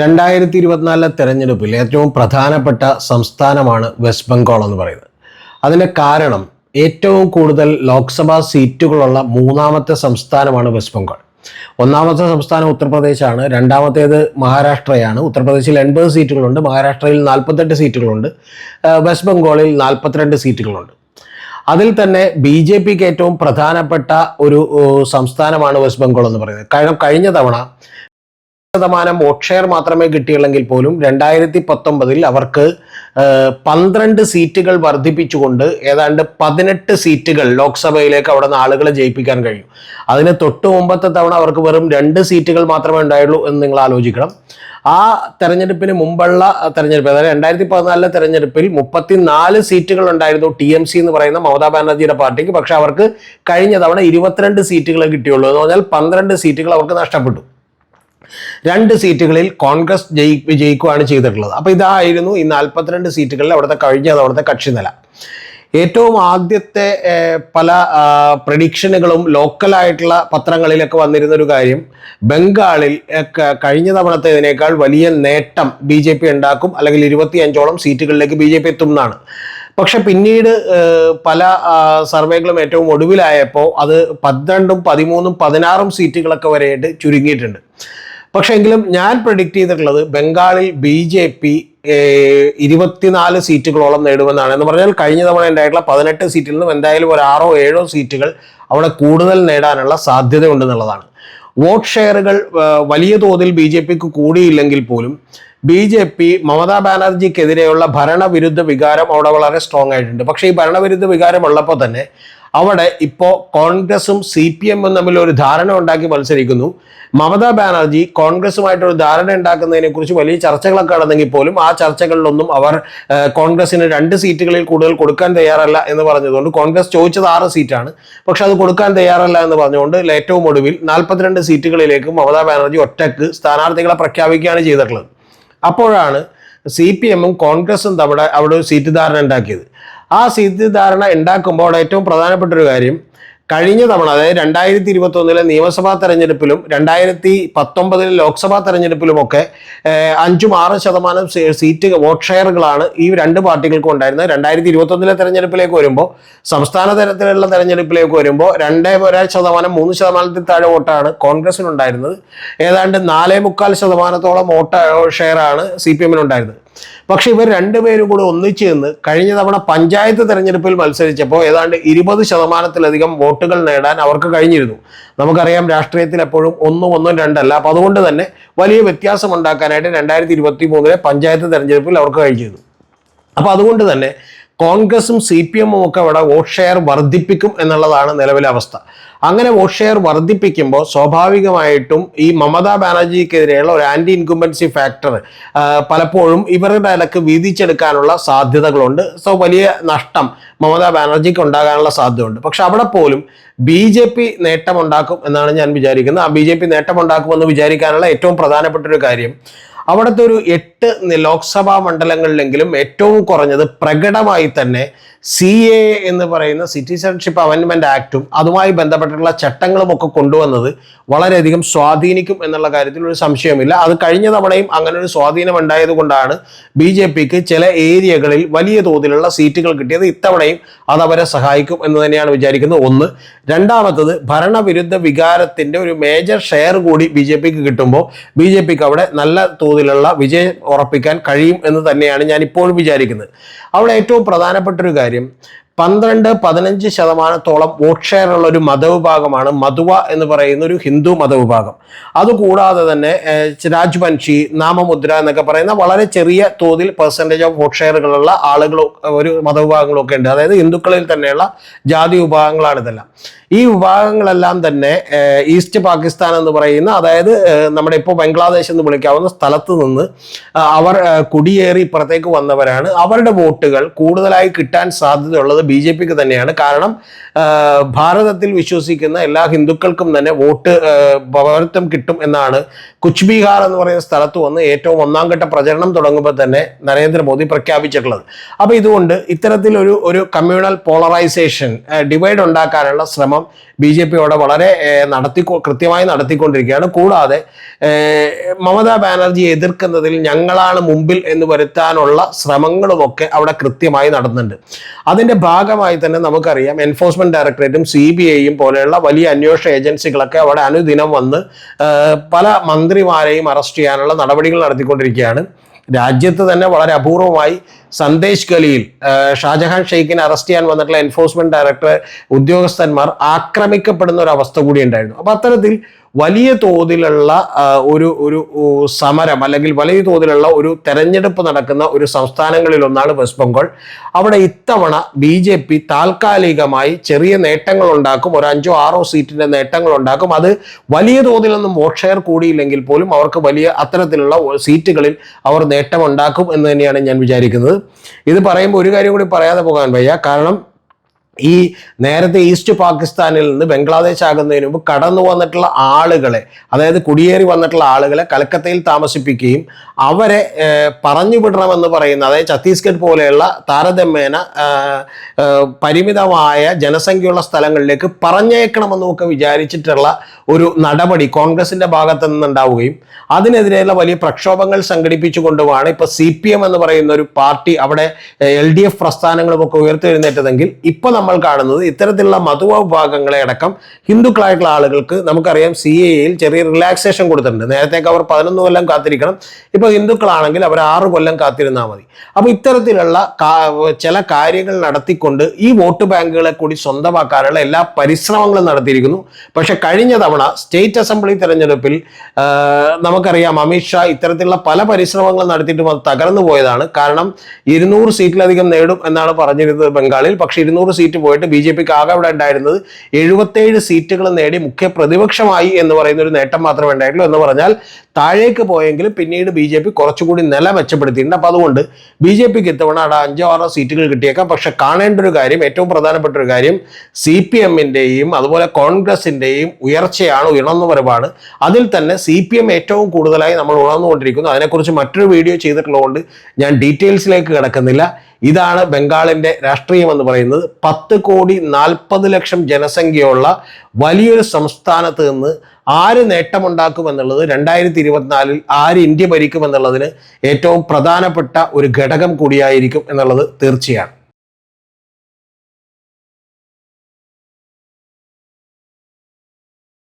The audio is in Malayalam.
രണ്ടായിരത്തി ഇരുപത്തിനാലിലെ തെരഞ്ഞെടുപ്പിൽ ഏറ്റവും പ്രധാനപ്പെട്ട സംസ്ഥാനമാണ് വെസ്റ്റ് ബംഗാൾ എന്ന് പറയുന്നത്. അതിന്റെ കാരണം ഏറ്റവും കൂടുതൽ ലോക്സഭാ സീറ്റുകളുള്ള മൂന്നാമത്തെ സംസ്ഥാനമാണ് വെസ്റ്റ് ബംഗാൾ. ഒന്നാമത്തെ സംസ്ഥാനം ഉത്തർപ്രദേശാണ് രണ്ടാമത്തേത് മഹാരാഷ്ട്രയാണ്. ഉത്തർപ്രദേശിൽ എൺപത് സീറ്റുകളുണ്ട് മഹാരാഷ്ട്രയിൽ നാൽപ്പത്തെട്ട് സീറ്റുകളുണ്ട് വെസ്റ്റ് ബംഗാളിൽ നാൽപ്പത്തിരണ്ട് സീറ്റുകളുണ്ട്. അതിൽ തന്നെ ബി ജെ പിക്ക് ഏറ്റവും പ്രധാനപ്പെട്ട ഒരു സംസ്ഥാനമാണ് വെസ്റ്റ് ബംഗാൾ എന്ന് പറയുന്നത്. കാരണം കഴിഞ്ഞ തവണ ശതമാനം വോട്ട് ഷെയർ മാത്രമേ കിട്ടിയുള്ളെങ്കിൽ പോലും രണ്ടായിരത്തി പത്തൊമ്പതിൽ അവർക്ക് പന്ത്രണ്ട് സീറ്റുകൾ വർദ്ധിപ്പിച്ചുകൊണ്ട് ഏതാണ്ട് പതിനെട്ട് സീറ്റുകൾ ലോക്സഭയിലേക്ക് അവിടെ നിന്ന് ആളുകളെ ജയിപ്പിക്കാൻ കഴിയും. അതിന് തൊട്ട് മുമ്പത്തെ തവണ അവർക്ക് വെറും രണ്ട് സീറ്റുകൾ മാത്രമേ ഉണ്ടായുള്ളൂ എന്ന് നിങ്ങൾ ആലോചിക്കണം. ആ തെരഞ്ഞെടുപ്പിന് മുമ്പുള്ള തെരഞ്ഞെടുപ്പ് അതായത് രണ്ടായിരത്തി പതിനാലിലെ തെരഞ്ഞെടുപ്പിൽ മുപ്പത്തിനാല് സീറ്റുകൾ ഉണ്ടായിരുന്നു ടി എം സി എന്ന് പറയുന്ന മമതാ ബാനർജിയുടെ പാർട്ടിക്ക്. പക്ഷെ അവർക്ക് കഴിഞ്ഞ തവണ ഇരുപത്തിരണ്ട് സീറ്റുകളെ കിട്ടിയുള്ളൂ. എന്ന് പറഞ്ഞാൽ പന്ത്രണ്ട് സീറ്റുകൾ അവർക്ക് നഷ്ടപ്പെട്ടു. രണ്ട് സീറ്റുകളിൽ കോൺഗ്രസ് ജയി വിജയിക്കുകയാണ് ചെയ്തിട്ടുള്ളത്. അപ്പോൾ ഇതായിരുന്നു ഈ നാൽപ്പത്തിരണ്ട് സീറ്റുകളിൽ അവിടുത്തെ കഴിഞ്ഞ കക്ഷി നില ഏറ്റവും ആദ്യത്തെ പല പ്രഡിക്ഷനുകളും ലോക്കലായിട്ടുള്ള പത്രങ്ങളിലൊക്കെ വന്നിരുന്ന ഒരു കാര്യം ബംഗാളിൽ കഴിഞ്ഞ തവണത്തേതിനേക്കാൾ വലിയ നേട്ടം ബി ജെ പി ഉണ്ടാക്കും അല്ലെങ്കിൽ ഇരുപത്തിയഞ്ചോളം സീറ്റുകളിലേക്ക് ബി ജെ പി എത്തും എന്നാണ്. പക്ഷെ പിന്നീട് പല സർവേകളും ഏറ്റവും ഒടുവിലായപ്പോൾ അത് പന്ത്രണ്ടും പതിമൂന്നും പതിനാറും സീറ്റുകളൊക്കെ വരെയായിട്ട് ചുരുങ്ങിയിട്ടുണ്ട്. പക്ഷെ എങ്കിലും ഞാൻ പ്രഡിക്റ്റ് ചെയ്തിട്ടുള്ളത് ബംഗാളിൽ ബി ജെ പി ഇരുപത്തിനാല് സീറ്റുകളോളം നേടുമെന്നാണ്. എന്ന് പറഞ്ഞാൽ കഴിഞ്ഞ തവണ ഉണ്ടായിട്ടുള്ള പതിനെട്ട് സീറ്റിൽ നിന്നും എന്തായാലും ഒരു ആറോ ഏഴോ സീറ്റുകൾ അവിടെ കൂടുതൽ നേടാനുള്ള സാധ്യത ഉണ്ടെന്നുള്ളതാണ് വോട്ട് ഷെയറുകൾ വലിയ തോതിൽ ബി ജെ പിക്ക് കൂടിയില്ലെങ്കിൽ പോലും ബി ജെ പി മമതാ ബാനർജിക്കെതിരെയുള്ള ഭരണവിരുദ്ധ വികാരം അവിടെ വളരെ സ്ട്രോങ് ആയിട്ടുണ്ട്. പക്ഷേ ഈ ഭരണവിരുദ്ധ വികാരം ഉള്ളപ്പോൾ തന്നെ അവിടെ ഇപ്പോൾ കോൺഗ്രസും സി പി എമ്മും തമ്മിൽ ഒരു ധാരണ ഉണ്ടാക്കി മത്സരിക്കുന്നു. മമതാ ബാനർജി കോൺഗ്രസുമായിട്ടൊരു ധാരണ ഉണ്ടാക്കുന്നതിനെ കുറിച്ച് വലിയ ചർച്ചകളൊക്കെ നടന്നെങ്കിൽ പോലും ആ ചർച്ചകളിലൊന്നും അവർ കോൺഗ്രസിന് രണ്ട് സീറ്റുകളിൽ കൂടുതൽ കൊടുക്കാൻ തയ്യാറല്ല എന്ന് പറഞ്ഞതുകൊണ്ട് കോൺഗ്രസ് ചോദിച്ചത് ആറ് സീറ്റാണ്. പക്ഷെ അത് കൊടുക്കാൻ തയ്യാറല്ല എന്ന് പറഞ്ഞുകൊണ്ട് ഏറ്റവും ഒടുവിൽ നാൽപ്പത്തിരണ്ട് സീറ്റുകളിലേക്ക് മമതാ ബാനർജി ഒറ്റയ്ക്ക് സ്ഥാനാർത്ഥികളെ പ്രഖ്യാപിക്കുകയാണ് ചെയ്തിട്ടുള്ളത്. അപ്പോഴാണ് സി പി എമ്മും കോൺഗ്രസും തമ്മിൽ അവിടെ ഒരു സീറ്റ് ധാരണ ഉണ്ടാക്കിയത്. ആ സീറ്റ് ധാരണ ഉണ്ടാക്കുമ്പോൾ ഏറ്റവും പ്രധാനപ്പെട്ട ഒരു കാര്യം കഴിഞ്ഞ തവണ അതായത് രണ്ടായിരത്തി ഇരുപത്തി ഒന്നിലെ നിയമസഭാ തെരഞ്ഞെടുപ്പിലും രണ്ടായിരത്തി പത്തൊമ്പതിലെ ലോക്സഭാ തെരഞ്ഞെടുപ്പിലുമൊക്കെ അഞ്ചും ആറും ശതമാനം സീറ്റ് വോട്ട് ഷെയറുകളാണ് ഈ രണ്ട് പാർട്ടികൾക്കും ഉണ്ടായിരുന്നത്. രണ്ടായിരത്തി ഇരുപത്തി ഒന്നിലെ തെരഞ്ഞെടുപ്പിലേക്ക് വരുമ്പോൾ സംസ്ഥാന തലത്തിലുള്ള തെരഞ്ഞെടുപ്പിലേക്ക് വരുമ്പോൾ രണ്ടേ ഒരാൾ ശതമാനം മൂന്ന് ശതമാനത്തിൽ താഴെ വോട്ടാണ് കോൺഗ്രസിനുണ്ടായിരുന്നത്. ഏതാണ്ട് നാലേ മുക്കാൽ ശതമാനത്തോളം വോട്ട് ഷെയറാണ് സി പി എമ്മിനുണ്ടായിരുന്നത്. പക്ഷെ ഇവർ രണ്ടുപേരും കൂടെ ഒന്നിച്ചു നിന്ന് കഴിഞ്ഞ തവണ പഞ്ചായത്ത് തെരഞ്ഞെടുപ്പിൽ മത്സരിച്ചപ്പോൾ ഏതാണ്ട് ഇരുപത് ശതമാനത്തിലധികം വോട്ടുകൾ നേടാൻ അവർക്ക് കഴിഞ്ഞിരുന്നു. നമുക്കറിയാം രാഷ്ട്രീയത്തിൽ എപ്പോഴും ഒന്നും ഒന്നും രണ്ടല്ല. അപ്പം അതുകൊണ്ട് തന്നെ വലിയ വ്യത്യാസം ഉണ്ടാക്കാനായിട്ട് രണ്ടായിരത്തി ഇരുപത്തി മൂന്നിലെ പഞ്ചായത്ത് തെരഞ്ഞെടുപ്പിൽ അവർക്ക് കഴിഞ്ഞിരുന്നു. അപ്പോൾ അതുകൊണ്ട് തന്നെ കോൺഗ്രസും സി പി എമ്മും ഒക്കെ അവിടെ വോട്ട് ഷെയർ വർദ്ധിപ്പിക്കും എന്നുള്ളതാണ് നിലവിലെ അവസ്ഥ. അങ്ങനെ വോട്ട് ഷെയർ വർദ്ധിപ്പിക്കുമ്പോൾ സ്വാഭാവികമായിട്ടും ഈ മമതാ ബാനർജിക്കെതിരെയുള്ള ഒരു ആന്റി ഇൻകുംബൻസി ഫാക്ടർ പലപ്പോഴും ഇവരുടെ ഇടയ്ക്ക് വീതിച്ചെടുക്കാനുള്ള സാധ്യതകളുണ്ട്. സോ വലിയ നഷ്ടം മമതാ ബാനർജിക്ക് ഉണ്ടാകാനുള്ള സാധ്യതയുണ്ട്. പക്ഷെ അവിടെ പോലും ബി ജെ പി നേട്ടമുണ്ടാക്കും എന്നാണ് ഞാൻ വിചാരിക്കുന്നത്. ആ ബി ജെ പി നേട്ടമുണ്ടാക്കുമെന്ന് വിചാരിക്കാനുള്ള ഏറ്റവും പ്രധാനപ്പെട്ട ഒരു കാര്യം അവിടുത്തെ ഒരു എട്ട് ലോക്സഭാ മണ്ഡലങ്ങളിലെങ്കിലും ഏറ്റവും കുറഞ്ഞത് പ്രകടമായി തന്നെ സി എ എന്ന് പറയുന്ന സിറ്റിസൺഷിപ്പ് അമെൻമെന്റ് ആക്ടും അതുമായി ബന്ധപ്പെട്ടിട്ടുള്ള ചട്ടങ്ങളും ഒക്കെ കൊണ്ടുവന്നത് വളരെയധികം സ്വാധീനിക്കും എന്നുള്ള കാര്യത്തിൽ ഒരു സംശയമില്ല അത് കഴിഞ്ഞ തവണയും അങ്ങനെ ഒരു സ്വാധീനം ഉണ്ടായത് കൊണ്ടാണ് ബി ജെ പിക്ക് ചില ഏരിയകളിൽ വലിയ തോതിലുള്ള സീറ്റുകൾ കിട്ടിയത്. ഇത്തവണയും അത് അവരെ സഹായിക്കും എന്ന് തന്നെയാണ് വിചാരിക്കുന്നത്. ഒന്ന്. രണ്ടാമത്തത് ഭരണവിരുദ്ധ വികാരത്തിന്റെ ഒരു മേജർ ഷെയർ കൂടി ബി ജെ പിക്ക് കിട്ടുമ്പോൾ ബി ജെ പിക്ക് അവിടെ നല്ല തോതിലുള്ള വിജയം ഉറപ്പിക്കാൻ കഴിയും എന്ന് തന്നെയാണ് ഞാൻ ഇപ്പോഴും വിചാരിക്കുന്നത്. അവിടെ ഏറ്റവും പ്രധാനപ്പെട്ട ഒരു കാര്യം പന്ത്രണ്ട് പതിനഞ്ച് ശതമാനത്തോളം വോട്ട് ഷെയർ ഉള്ള ഒരു മതവിഭാഗമാണ് മധുവ എന്ന് പറയുന്ന ഒരു ഹിന്ദു മതവിഭാഗം. അതുകൂടാതെ തന്നെ രാജ്വൻഷി നാമമുദ്ര എന്നൊക്കെ പറയുന്ന വളരെ ചെറിയ തോതിൽ പെർസെന്റേജ് ഓഫ് വോട്ട് ഷെയറുകളുള്ള ആളുകൾ ഒരു മതവിഭാഗങ്ങളൊക്കെ ഉണ്ട്. അതായത് ഹിന്ദുക്കളിൽ തന്നെയുള്ള ജാതി വിഭാഗങ്ങളാണ് ഇതെല്ലാം. ഈ വിഭാഗങ്ങളെല്ലാം തന്നെ ഈസ്റ്റ് പാകിസ്ഥാൻ എന്ന് പറയുന്ന അതായത് നമ്മുടെ ഇപ്പോൾ ബംഗ്ലാദേശ് എന്ന് വിളിക്കാവുന്ന സ്ഥലത്ത് നിന്ന് അവർ കുടിയേറി ഇപ്പുറത്തേക്ക് വന്നവരാണ്. അവരുടെ വോട്ടുകൾ കൂടുതലായി കിട്ടാൻ സാധ്യതയുള്ളത് ബി ജെ പിക്ക് തന്നെയാണ്. കാരണം ഭാരതത്തിൽ വിശ്വസിക്കുന്ന എല്ലാ ഹിന്ദുക്കൾക്കും തന്നെ വോട്ട് പൗരത്വം കിട്ടും എന്നാണ് കുച്ച് ബീഹാർ എന്ന് പറയുന്ന സ്ഥലത്ത് വന്ന് ഏറ്റവും ഒന്നാം ഘട്ട പ്രചരണം തുടങ്ങുമ്പോൾ തന്നെ നരേന്ദ്രമോദി പ്രഖ്യാപിച്ചിട്ടുള്ളത്. അപ്പോൾ ഇതുകൊണ്ട് ഇത്തരത്തിലൊരു ഒരു കമ്മ്യൂണൽ പോളറൈസേഷൻ ഡിവൈഡ് ഉണ്ടാക്കാനുള്ള ശ്രമം ബി ജെ പി അവിടെ വളരെ നടത്തി കൃത്യമായി നടത്തിക്കൊണ്ടിരിക്കുകയാണ്. കൂടാതെ മമതാ ബാനർജി എതിർക്കുന്നതിൽ ഞങ്ങളാണ് മുമ്പിൽ എന്ന് വരുത്താനുള്ള ശ്രമങ്ങളുമൊക്കെ അവിടെ കൃത്യമായി നടന്നുണ്ട് അതിന്റെ ഭാഗമായി തന്നെ നമുക്കറിയാം എൻഫോഴ്സ്മെന്റ് ഡയറക്ടറേറ്റും സി ബി ഐയും പോലെയുള്ള വലിയ അന്വേഷണ ഏജൻസികളൊക്കെ അവിടെ അനുദിനം വന്ന് പല മന്ത്രിമാരെയും അറസ്റ്റ് ചെയ്യാനുള്ള നടപടികൾ നടത്തിക്കൊണ്ടിരിക്കുകയാണ്. രാജ്യത്ത് തന്നെ വളരെ അപൂർവമായി സന്ദേശ് ഗലിയിൽ ഷാജഹാൻ ഷെയ്ഖിനെ അറസ്റ്റ് ചെയ്യാൻ വന്നിട്ടുള്ള എൻഫോഴ്സ്മെന്റ് ഡയറക്ടർ ഉദ്യോഗസ്ഥന്മാർ ആക്രമിക്കപ്പെടുന്ന ഒരു അവസ്ഥ കൂടി ഉണ്ടായിരുന്നു. അപ്പൊ അത്തരത്തിൽ വലിയ തോതിലുള്ള ഒരു ഒരു സമരം അല്ലെങ്കിൽ വലിയ തോതിലുള്ള ഒരു തെരഞ്ഞെടുപ്പ് നടക്കുന്ന ഒരു സംസ്ഥാനങ്ങളിൽ ഒന്നാണ് വെസ്റ്റ് ബംഗാൾ. അവിടെ ഇത്തവണ ബി ജെ പി താൽക്കാലികമായി ചെറിയ നേട്ടങ്ങൾ ഉണ്ടാക്കും ഒരു അഞ്ചോ ആറോ സീറ്റിന്റെ നേട്ടങ്ങൾ ഉണ്ടാക്കും. അത് വലിയ തോതിലൊന്നും വോട്ട് ഷെയർ കൂടിയില്ലെങ്കിൽ പോലും അവർക്ക് വലിയ അത്തരത്തിലുള്ള സീറ്റുകളിൽ അവർ നേട്ടമുണ്ടാക്കും എന്ന് തന്നെയാണ് ഞാൻ വിചാരിക്കുന്നത്. ഇത് പറയുമ്പോൾ ഒരു കാര്യം കൂടി പറയാതെ പോകാൻ വയ്യ. കാരണം ഈ നേരത്തെ ഈസ്റ്റ് പാകിസ്ഥാനിൽ നിന്ന് ബംഗ്ലാദേശ് ആകുന്നതിന് മുമ്പ് കടന്നു വന്നിട്ടുള്ള ആളുകളെ അതായത് കുടിയേറി വന്നിട്ടുള്ള ആളുകളെ കൽക്കത്തയിൽ താമസിപ്പിക്കുകയും അവരെ ഏഹ്, പറഞ്ഞു വിടണമെന്ന് പറയുന്ന അതായത് ഛത്തീസ്ഗഡ് പോലെയുള്ള താരതമ്യേന പരിമിതമായ ജനസംഖ്യയുള്ള സ്ഥലങ്ങളിലേക്ക് പറഞ്ഞേക്കണമെന്നൊക്കെ വിചാരിച്ചിട്ടുള്ള ഒരു നടപടി കോൺഗ്രസിന്റെ ഭാഗത്തു നിന്നുണ്ടാവുകയും അതിനെതിരെയുള്ള വലിയ പ്രക്ഷോഭങ്ങൾ സംഘടിപ്പിച്ചുകൊണ്ടുമാണ് ഇപ്പൊ സി പി എം എന്ന് പറയുന്ന ഒരു പാർട്ടി അവിടെ എൽ ഡി എഫ് പ്രസ്ഥാനങ്ങളുമൊക്കെ ഉയർത്തെഴുന്നേറ്റതെങ്കിൽ ഇപ്പൊ നമ്മൾ കാണുന്നത് ഇത്തരത്തിലുള്ള മധുവ വിഭാഗങ്ങളെ അടക്കം ഹിന്ദുക്കളായിട്ടുള്ള ആളുകൾക്ക് നമുക്കറിയാം സി എയിൽ ചെറിയ റിലാക്സേഷൻ കൊടുത്തിട്ടുണ്ട്. നേരത്തേക്ക് അവർ പതിനൊന്ന് കൊല്ലം കാത്തിരിക്കണം. ഇപ്പൊ ഹിന്ദുക്കളാണെങ്കിൽ അവർ ആറ് കൊല്ലം കാത്തിരുന്നാൽ മതി. അപ്പൊ ഇത്തരത്തിലുള്ള ചില കാര്യങ്ങൾ നടത്തിക്കൊണ്ട് ഈ വോട്ട് ബാങ്കുകളെ കൂടി സ്വന്തമാക്കാനുള്ള എല്ലാ പരിശ്രമങ്ങളും നടത്തിയിരിക്കുന്നു. പക്ഷെ കഴിഞ്ഞ തവണ സ്റ്റേറ്റ് അസംബ്ലി തെരഞ്ഞെടുപ്പിൽ നമുക്കറിയാം അമിത്ഷാ ഇത്തരത്തിലുള്ള പല പരിശ്രമങ്ങളും നടത്തിയിട്ടും അത് തകർന്നു പോയതാണ്. കാരണം ഇരുന്നൂറ് സീറ്റിലധികം നേടും എന്നാണ് പറഞ്ഞിരുന്നത് ബംഗാളിൽ. പക്ഷെ ഇരുന്നൂറ് സീറ്റ് പോയിട്ട് ബി ജെ പിക്ക് ആകെ അവിടെ ഉണ്ടായിരുന്നത് എഴുപത്തേഴ് സീറ്റുകൾ നേടി മുഖ്യ പ്രതിപക്ഷമായി എന്ന് പറയുന്ന ഒരു നേട്ടം മാത്രമേ ഉണ്ടായിട്ടുള്ളൂ എന്ന് പറഞ്ഞാൽ താഴേക്ക് പോയെങ്കിലും പിന്നീട് ബി ജെ പി കുറച്ചുകൂടി നില മെച്ചപ്പെടുത്തിയിട്ടുണ്ട്. അപ്പൊ അതുകൊണ്ട് ബി ജെ പിക്ക് ഇത്തവണ അവിടെ അഞ്ചോ ആറോ സീറ്റുകൾ കിട്ടിയേക്കാം. പക്ഷെ കാണേണ്ട ഒരു കാര്യം ഏറ്റവും പ്രധാനപ്പെട്ട ഒരു കാര്യം സി പി എമ്മിന്റെയും അതുപോലെ കോൺഗ്രസിന്റെയും ഉയർച്ചയാണ് ഉയർന്നു വരവാണ്. അതിൽ തന്നെ സി പി എം ഏറ്റവും കൂടുതലായി നമ്മൾ ഉണർന്നുകൊണ്ടിരിക്കുന്നു. അതിനെക്കുറിച്ച് മറ്റൊരു വീഡിയോ ചെയ്തിട്ടുള്ളതുകൊണ്ട് ഞാൻ ഡീറ്റെയിൽസിലേക്ക് കിടക്കുന്നില്ല. ഇതാണ് ബംഗാളിന്റെ രാഷ്ട്രീയം എന്ന് പറയുന്നത് പത്ത് കോടി നാൽപ്പത് ലക്ഷം ജനസംഖ്യയുള്ള വലിയൊരു സംസ്ഥാനത്ത് നിന്ന് ആര് നേട്ടമുണ്ടാക്കുമെന്നുള്ളത് രണ്ടായിരത്തി ഇരുപത്തിനാലിൽ ആര് ഇന്ത്യ ഭരിക്കുമെന്നുള്ളതിന് ഏറ്റവും പ്രധാനപ്പെട്ട ഒരു ഘടകം കൂടിയായിരിക്കും എന്നുള്ളത് തീർച്ചയാണ്.